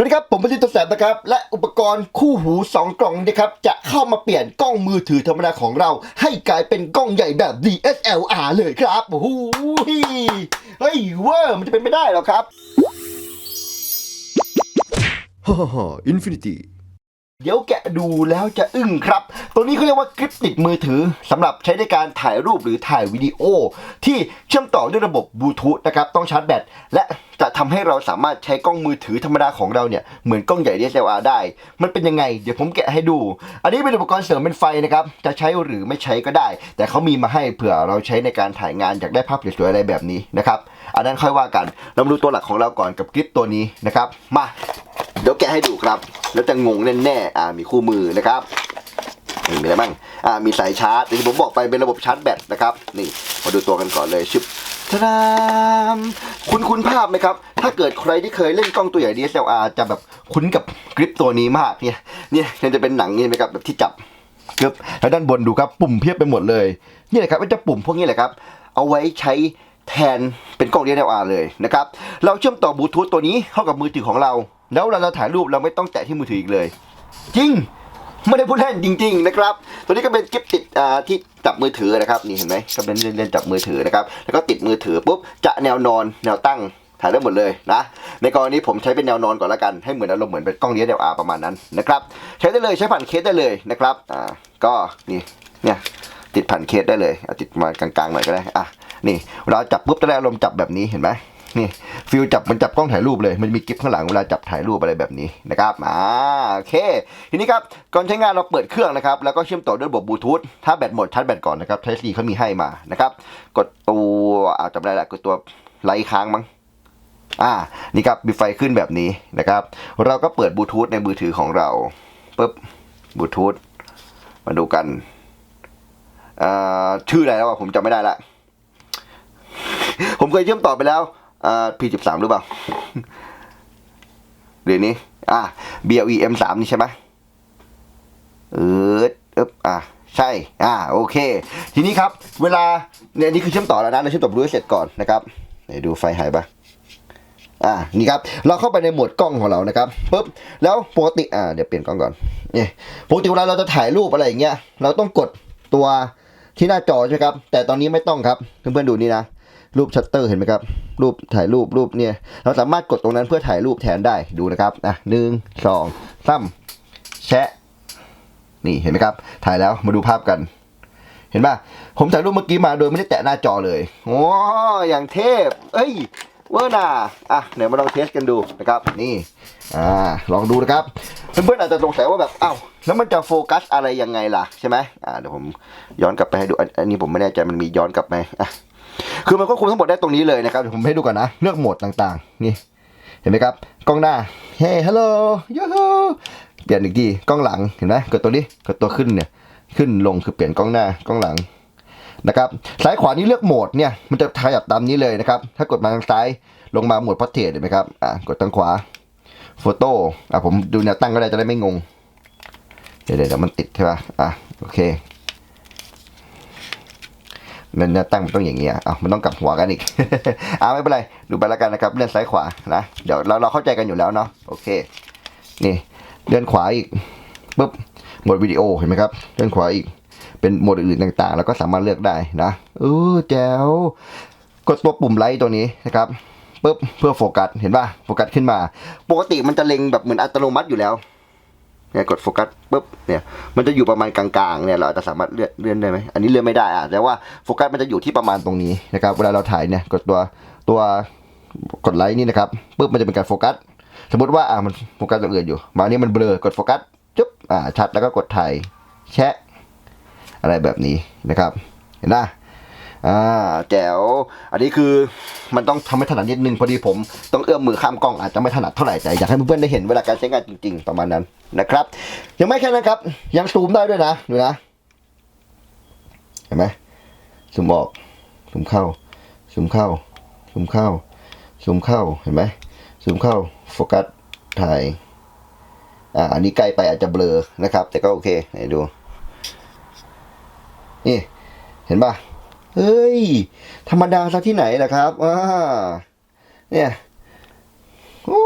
สวัสดีครับ ผมประสิทธิ์ตัวแสบนะครับ และอุปกรณ์คู่หู 2 กล่องนะครับ จะเข้ามาเปลี่ยนกล้องมือถือธรรมดาของเรา ให้กลายเป็นกล้องใหญ่แบบ DSLR เลยครับโอ้โหเฮ้ยเวอร์มันจะเป็นไม่ได้หรอครับฮ่าฮ่าอินฟินิตี้ เดี๋ยวแกะดูแล้วจะอึ้งครับ ตัวนี้เขาเรียกว่าคลิปติดมือถือสำหรับใช้ในการถ่ายรูปหรือถ่ายวิดีโอ ที่เชื่อมต่อด้วยระบบบลูทูธนะครับ ต้องชาร์จแบต และจะทำให้เราสามารถใช้กล้องมือถือธรรมดาของเราเนี่ย เหมือนกล้องใหญ่ DSLR ได้ มันเป็นยังไง เดี๋ยวผมแกะให้ดู อันนี้เป็นอุปกรณ์เสริมเป็นไฟนะครับ จะใช้หรือไม่ใช้ก็ได้ แต่เขามีมาให้เผื่อเราใช้ในการถ่ายงานอยากได้ภาพสวยๆอะไรแบบนี้นะครับ อันนั้นค่อยว่ากัน เรามาดูตัวหลักของเราก่อนกับคลิปตัวนี้นะครับ มา เดี๋ยวแกะให้ดูครับ แล้วจะงงแน่ๆอ่ามีคู่มือนะครับนี่มีอะไรบ้างอ่ามีสายชาร์จที่ผมบอกไปเป็นระบบชาร์จแบตนะครับ นี่มาดูตัวกันก่อนเลยชึบทะดามคุณคุณภาพไหมครับ ถ้าเกิดใครที่เคยเล่นกล้องตัวใหญ่ DSLR จะแบบคุ้นกับกริปตัวนี้มากเนี่ย เนี่ยมันจะเป็นหนังนี่ไหมครับแบบที่จับกึบแล้วด้านบนดูครับปุ่มเพียบไปหมดเลย นี่แหละครับมันจะปุ่มพวกนี้แหละครับ เอาไว้ใช้แทนเป็นกล้อง DSLR เลยนะครับ เราเชื่อมต่อบลูทูธตัวนี้เข้ากับมือถือของเรา แล้วเวลาเราถ่ายรูปเราไม่ต้องแตะที่มือถืออีกเลย จริงไม่ได้พูดเล่นจริง ๆ นะครับ ตัวนี้ก็เป็นกิฟติดที่จับมือถือนะครับนี่เห็นไหมก็เป็นเล่นๆจับมือถือนะครับ แล้วก็ติดมือถือปุ๊บจะแนวนอนแนวตั้งถ่ายได้หมดเลยนะ ในกรณีผมใช้เป็นแนวนอนก่อนละกัน ให้เหมือนอารมณ์เหมือนเป็นกล้อง DSLR ประมาณนั้นนะครับ ใช้ได้เลยใช้ผ่านเคสได้เลยนะครับ อ่า ก็นี่ เนี่ยติดผ่านเคสได้เลยเอาติดมากลางๆหน่อยก็ได้ อะ นี่เวลาจับปุ๊บจะได้อารมณ์จับแบบนี้เห็นไหม นี่ฟิลจับมันจับกล้องถ่ายรูปเลย มันมีกิฟข้างหลังเวลาจับถ่ายรูปอะไรแบบนี้นะครับอ่าโอเค ทีนี้ครับก่อนใช้งานเราเปิดเครื่องนะครับ แล้วก็เชื่อมต่อด้วยระบบบลูทูธถ้าแบตหมดชาร์จแบตก่อนนะครับใช้สีเขามีให้มานะครับ กดตัวอ่าจำได้ละกดตัวไลค์ค้างมั้งอ่านี่ครับมีไฟขึ้นแบบนี้นะครับ เราก็เปิดบลูทูธในมือถือของเราปุ๊บบลูทูธมาดูกันอ่าชื่ออะไรแล้วผมจำไม่ได้ละผมเคยเชื่อมต่อไปแล้ว อ่า P13 หรือเปล่าเดี๋ยวนี้ อ่า BLEM 3 นี่ใช่ไหมเออเอ๊บอ่าใช่ อ่า โอเค ทีนี้ครับ เวลาเนี่ยนี่คือเชื่อมต่อแล้วนะ เราเชื่อมต่อบลูทูธเสร็จก่อนนะครับไหนดูไฟหายปะอ่า นี่ครับ เราเข้าไปในโหมดกล้องของเรานะครับปุ๊บ แล้วปกติ อ่า เดี๋ยวเปลี่ยนกล้องก่อนนี่ปกติเวลาเราจะถ่ายรูปอะไรอย่างเงี้ย เราต้องกดตัวที่หน้าจอใช่ไหมครับ แต่ตอนนี้ไม่ต้องครับ เพื่อนๆดูนี่นะ รูปชัตเตอร์เห็นไหมครับ รูปถ่ายรูปรูปเนี่ย เราสามารถกดตรงนั้นเพื่อถ่ายรูปแทนได้ดูนะครับอะหนึ่งสองสามแชะ นี่เห็นไหมครับ ถ่ายแล้วมาดูภาพกันเห็นป่ะ ผมถ่ายรูปเมื่อกี้มาโดยไม่ได้แตะหน้าจอเลย โอ้อย่างเทพ เอ้ย เวอร์น่าอะเดี๋ยวมาลองเทสกันดูนะครับ นี่ อ่า ลองดูนะครับ เพื่อนๆอาจจะสงสัยว่าแบบ อ้าว แล้วมันจะโฟกัสอะไรยังไงล่ะ ใช่ไหมอ่า เดี๋ยวผมย้อนกลับไปให้ดู อันอันนี้ผมไม่แน่ใจมันมีย้อนกลับไหมอะ คือมันก็คุมทั้งหมดได้ตรงนี้เลยนะครับเดี๋ยวผมให้ดูก่อนนะ เลือกโหมดต่างๆ นี่ เห็นไหมครับ กล้องหน้า เฮ้ฮัลโหลยูฮูเปลี่ยนอีกที กล้องหลัง เห็นไหมกดตัวนี้ กดตัวขึ้นเนี่ย ขึ้นลงคือเปลี่ยนกล้องหน้า กล้องหลังนะครับซ้ายขวานี่เลือกโหมดเนี่ย มันจะขยับตามนี้เลยนะครับ ถ้ากดมาทางซ้าย ลงมาโหมดพอร์เทรตเห็นไหมครับ อะ กดทางขวา โฟโต้ อะผมดูแนวตั้งก็ได้จะได้ไม่งง เดี๋ยวเดี๋ยวมันติดใช่ป่ะ อะ โอเค มันจะตั้งมันต้องอย่างนี้อะอ้ามันต้องกลับหัวกันอีกอ่าไม่เป็นไรดูไปแล้วกันนะครับเลื่อนซ้ายขวานะเดี๋ยวเราเราเข้าใจกันอยู่แล้วเนาะโอเค นี่เลื่อนขวาอีกปุ๊บโหมดวิดีโอเห็นไหมครับเลื่อนขวาอีกเป็นโหมดอื่นๆต่างๆ แล้วก็สามารถเลือกได้นะเออแจ๋วกดตัวปุ่มไลท์ตัวนี้นะครับปุ๊บเพื่อโฟกัสเห็นป่ะโฟกัสขึ้นมา ปกติมันจะเล็งแบบเหมือนอัตโนมัติอยู่แล้ว เนี่ยกดโฟกัสปุ๊บเนี่ยมันจะอยู่ประมาณกลางๆเนี่ยเราอาจจะสามารถเลื่อนเลื่อนได้ไหมอันนี้เลื่อนไม่ได้อะแต่ว่าโฟกัสมันจะอยู่ที่ประมาณตรงนี้นะครับเวลาเราถ่ายเนี่ยกดตัวตัวกดไลค์นี่นะครับปุ๊บมันจะเป็นการโฟกัสสมมติว่าอ่ามันโฟกัสอย่างอื่นอยู่ มาอันนี้มันเบลอกดโฟกัสจุ๊บอ่าชัดแล้วก็กดถ่ายแชะอะไรแบบนี้นะครับ เห็นไหม อ่าแจ๋วอันนี้คือมันต้องทำให้ถนัดนิดนึงพอดีผมต้องเอื้อมมือข้ามกล้องอาจจะไม่ถนัดเท่าไหร่แต่อยากให้เพื่อนๆได้เห็นเวลาการใช้งานจริง ๆ ประมาณนั้นนะครับ ยังไม่แค่นั้นครับ ยังซูมได้ด้วยนะดูนะเห็นไหมซูมออกซูมเข้าซูมเข้าซูมเข้าซูมเข้าเห็นไหมซูมเข้าโฟกัสถ่ายอ่าอันนี้ใกล้ไปอาจจะเบลอนะครับ แต่ก็โอเคไหนดูนี่เห็นป่ะ เฮ้ย ธรรมดาซะที่ไหนล่ะครับอ่าเนี่ยโอ้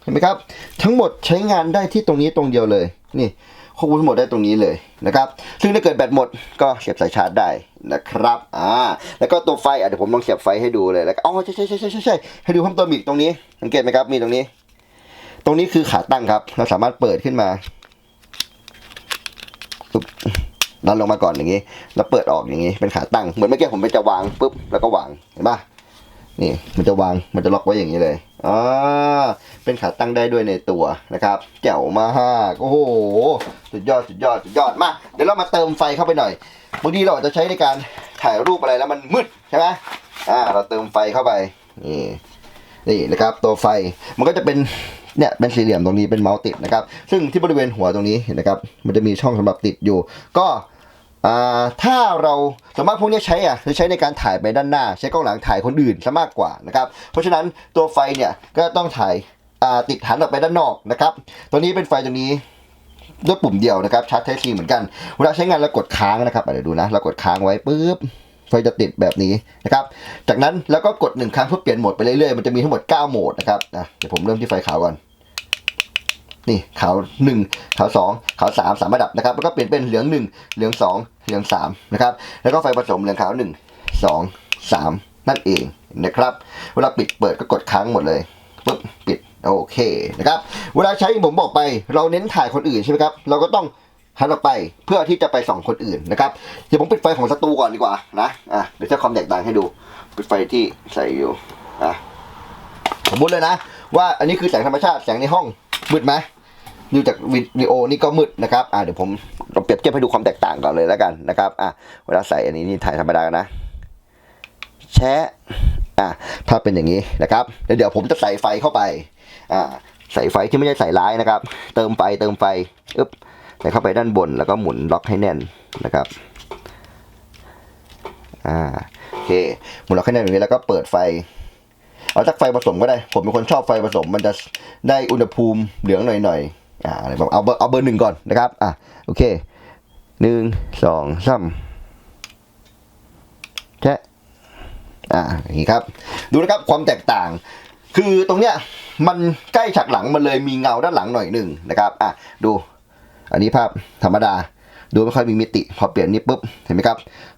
เห็นไหมครับ ทั้งหมดใช้งานได้ที่ตรงนี้ตรงเดียวเลย นี่ควบคุมทั้งหมดได้ตรงนี้เลยนะครับ ซึ่งถ้าเกิดแบตหมดก็เสียบสายชาร์จได้นะครับ อ่า แล้วก็ตัวไฟอะเดี๋ยวผมลองเสียบไฟให้ดูเลยแล้วอ๋อใช่ใช่ใช่ใช่ใช่ใช่ให้ดูเพิ่มเติมอีกตรงนี้ สังเกตไหมครับ มีตรงนี้ ตรงนี้คือขาตั้งครับ เราสามารถเปิดขึ้นมาปึ๊บ ดันลงมาก่อนอย่างนี้ แล้วเปิดออกอย่างนี้ เป็นขาตั้ง เหมือนเมื่อกี้ผมไปจะวางปุ๊บ แล้วก็วาง เห็นปะนี่ มันจะวาง มันจะล็อกไว้อย่างนี้เลยอ่าเป็นขาตั้งได้ด้วยในตัวนะครับ แจ๋วมากโอ้โห สุดยอด สุดยอด สุดยอด มา เดี๋ยวเรามาเติมไฟเข้าไปหน่อย บางทีเราอาจจะใช้ในการถ่ายรูปอะไรแล้วมันมืดใช่ไหมอ่า เราเติมไฟเข้าไป นี่ นี่นะครับ ตัวไฟ มันก็จะเป็น เนี่ยเป็นสี่เหลี่ยมตรงนี้เป็นเมาส์ติดนะครับ ซึ่งที่บริเวณหัวตรงนี้เห็นนะครับ มันจะมีช่องสำหรับติดอยู่ ก็ถ้าเราสามารถพวกนี้ใช้อะจะใช้ในการถ่ายไปด้านหน้า ใช้กล้องหลังถ่ายคนอื่นซะมากกว่านะครับ เพราะฉะนั้นตัวไฟเนี่ยก็ต้องถ่ายาติดหันออกไปด้านนอกนะครับ ตัวนี้เป็นไฟตัวนี้ด้วยปุ่มเดียวนะครับชาร์จไทซีเหมือนกันเวลาใช้งานเรากดค้างนะครับเดี๋ยวดูนะเรากดค้างไว้ปุ๊บ ไฟจะติดแบบนี้นะครับ จากนั้นแล้วก็กดหนึ่งครั้งเพื่อเปลี่ยนโหมดไปเรื่อยๆ มันจะมีทั้งหมด 9 โหมดนะครับอะเดี๋ยวผมเริ่มที่ไฟขาวก่อน นี่ขาว 1 ขาว 2 ขาว3สามระดับนะครับ แล้วก็เปลี่ยนเป็นเหลือง 1 เหลือง 2 เหลือง3นะครับ แล้วก็ไฟผสมเหลืองขาว 1 2 3 นั่นเองนะครับ เวลาปิดเปิดก็กดค้างหมดเลยปุ๊บปิดโอเคนะครับ เวลาใช้ผมบอกไป เราเน้นถ่ายคนอื่นใช่ไหมครับ เราก็ต้อง หันออกไปเพื่อที่จะไปส่องคนอื่นนะครับเดี๋ยวผมปิดไฟของศัตรูก่อนดีกว่านะอะเดี๋ยวจะความแตกต่างให้ดูปิดไฟที่ใส่อยู่อะสมมติเลยนะ ว่าอันนี้คือแสงธรรมชาติแสงในห้องมืดไหมดูจากวิดีโอนี่ก็มืดนะครับอะเดี๋ยวผมเราเปรียบเทียบให้ดูความแตกต่างก่อนเลยแล้วกันนะครับอะเวลาใส่อันนี้นี่ถ่ายธรรมดานะ แชะอะภาเป็นอย่างนี้นะครับเดี๋ยวผมจะใส่ไฟเข้าไปอ่าใส่ไฟที่ไม่ใช่ใส่ร้ายนะครับ เติมไฟเติมไฟอึ๊บ เข้าไปด้านบนแล้วก็หมุนล็อกให้แน่นนะครับอ่าโอเคหมุนล็อกให้แน่นแบบนี้แล้วก็เปิดไฟเอาจากไฟผสมก็ได้ ผมเป็นคนชอบไฟผสม มันจะได้อุณหภูมิเหลืองหน่อยๆอ่าอะไรแบบเอาเบอร์เอาเบอร์หนึ่งก่อนนะครับอะโอเคหนึ่งสองสามแชะอ่าอย่างนี้ครับ ดูนะครับความแตกต่าง คือตรงเนี้ยมันใกล้ฉากหลังมันเลยมีเงาด้านหลังหน่อยหนึ่งนะครับอะดู อันนี้ภาพธรรมดาดูไม่ค่อยมีมิติ พอเปลี่ยนนี้ปุ๊บเห็นไหมครับ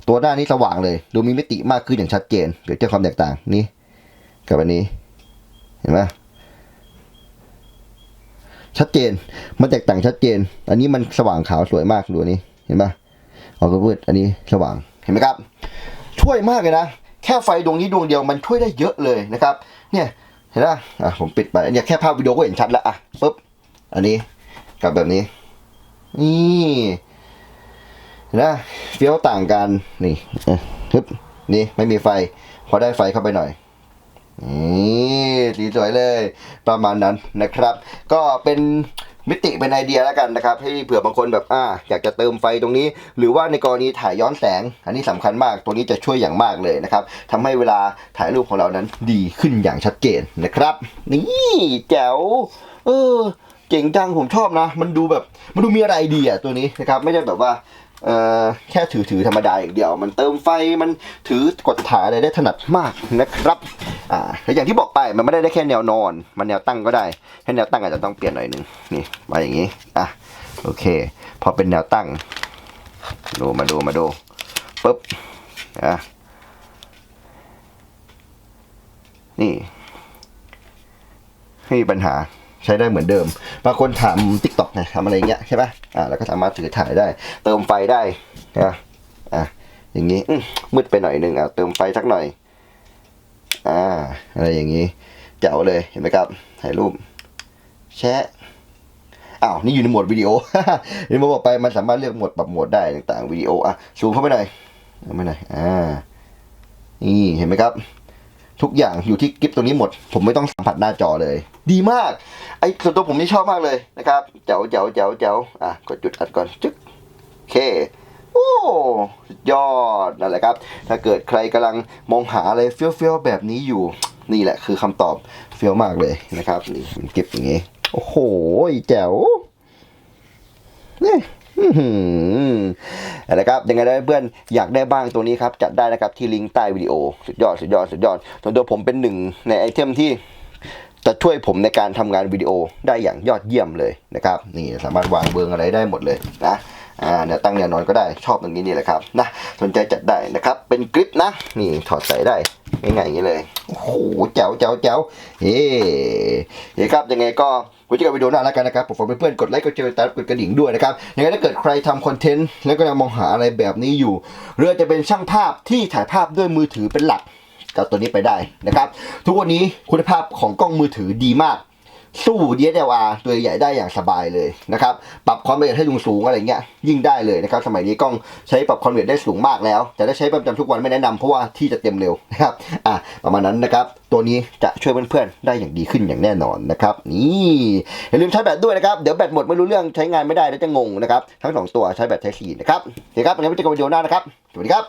ตัวหน้านี้สว่างเลย ดูมีมิติมากขึ้นอย่างชัดเจนเดี๋ยวเทียบความแตกต่างนี้กับอันนี้เห็นไหมชัดเจนมันแตกต่างชัดเจน อันนี้มันสว่างขาวสวยมากดูนี้เห็นไหมออกก็มืดอันนี้สว่างเห็นไหมครับ ช่วยมากเลยนะแค่ไฟดวงนี้ดวงเดียวมันช่วยได้เยอะเลยนะครับ เนี่ยเห็นไหมอะผมปิดไปเนี่ยแค่ภาพวิดีโอก็เห็นชัดแล้วอะปุ๊บอันนี้กับแบบนี้ นี่นไหมเฟี้ยวต่างกันนี่อะทึบนี่ไม่มีไฟ พอได้ไฟเข้าไปหน่อยนี่สีสวยเลยประมาณนั้นนะครับ ก็เป็นมิติเป็นไอเดียแล้วกันนะครับ ให้เผื่อบางคนแบบอ่าอยากจะเติมไฟตรงนี้ หรือว่าในกรณีถ่ายย้อนแสง อันนี้สำคัญมากตัวนี้จะช่วยอย่างมากเลยนะครับทำให้เวลาถ่ายรูปของเรานั้นดีขึ้นอย่างชัดเจนนะครับ นี่แจ๋วเออ เจ๋งจังผมชอบนะ มันดูแบบมันดูมีอะไรดีอะตัวนี้นะครับไม่ใช่แบบว่าเออแค่ถือถือธรรมดาอย่างเดียว มันเติมไฟมันถือกดถ่ายอะไรได้ถนัดมากนะครับอ่าแล้วอย่างที่บอกไปมันไม่ได้ได้แค่แนวนอน มันแนวตั้งก็ได้แค่แนวตั้งอาจจะต้องเปลี่ยนหน่อยหนึ่งนี่มาอย่างนี้อะโอเค พอเป็นแนวตั้งดูมาดูมาดูปุ๊บอะนี่ไม่มีปัญหา ใช้ได้เหมือนเดิม บางคนถามทิกตอกไงทำอะไรเงี้ยใช่ปะอ่าแล้วก็สามารถถือถ่ายได้ เติมไฟได้นะอะอย่างนี้อืมืดไปหน่อยหนึ่งอะเติมไฟสักหน่อย อ่า อะไรอย่างนี้แจ๋วเลยเห็นไหมครับถ่ายรูป แชะอ้าวนี่อยู่ในโหมดวิดีโอนี่มาบอกไปมันสามารถเลือกโหมดปรับโหมดได้ต่างๆวิดีโออะซูมเข้าไปหน่อยเข้าไปหน่อยอ่านี่เห็นไหมครับ ทุกอย่างอยู่ที่กิฟตรงนี้หมด ผมไม่ต้องสัมผัสหน้าจอเลย ดีมาก ไอ้ส่วนตัวผมนี่ชอบมากเลยนะครับแจ๋วแจ๋วแจ๋วแจ๋วอะกดจุดอัดก่อนจึ๊กโอเคโอ้ยอดนั่นแหละครับ ถ้าเกิดใครกำลังมองหาอะไรเฟี้ยวๆแบบนี้อยู่ นี่แหละคือคำตอบเฟี้ยวมากเลยนะครับนี่มันเก็บอย่างนี้ โอ้โหแจ๋วนี่ อื้อหือเอาละครับยังไงได้เพื่อนอยากได้บ้างตัวนี้ครับ จัดได้นะครับที่ลิงก์ใต้วิดีโอ สุดยอดสุดยอดสุดยอดส่วนตัวผมเป็นหนึ่งในไอเทมที่จะช่วยผมในการทำงานวิดีโอได้อย่างยอดเยี่ยมเลยนะครับ นี่สามารถวางเบืองอะไรได้หมดเลยนะ อ่าเนี่ยตั้งแนวนอนก็ได้ชอบตรงนี้นี่แหละครับนะสนใจจัดได้นะครับ เป็นกริปนะนี่ถอดใส่ได้ง่ายๆอย่างนี้เลยโอ้โหแจ๋วแจ๋วแจ๋วเฮ้เฮ้ครับยังไงก็ไว้เจอกันวิดีโอหน้าแล้วกันนะครับผมฝากเพื่อนๆกดไลค์กดแชร์ตามกดกระดิ่งด้วยนะครับยังไงถ้าเกิดใครทำคอนเทนต์แล้วก็ยังมองหาอะไรแบบนี้อยู่หรืออาจจะเป็นช่างภาพที่ถ่ายภาพด้วยมือถือเป็นหลักกับตัวนี้ไปได้นะครับ ทุกวันนี้คุณภาพของกล้องมือถือดีมาก สู้ DSLR ตัวใหญ่ได้อย่างสบายเลยนะครับปรับความละเอียดให้สูงสูงอะไรเงี้ยยิ่งได้เลยนะครับสมัยนี้กล้องใช้ปรับความละเอียดได้สูงมากแล้วจะได้ใช้ประจำทุกวันไม่แนะนำเพราะว่าที่จะเต็มเร็วนะครับอะประมาณนั้นนะครับตัวนี้จะช่วยเพื่อนๆได้อย่างดีขึ้นอย่างแน่นอนนะครับนี่อย่าลืมใช้แบตด้วยนะครับเดี๋ยวแบตหมดไม่รู้เรื่องใช้งานไม่ได้แล้วจะงงนะครับทั้งสองตัวใช้แบตใช้สีนะครับโอเคครับวันนี้ไปเจอกันวิดีโอหน้านะครับสวัสดีครับ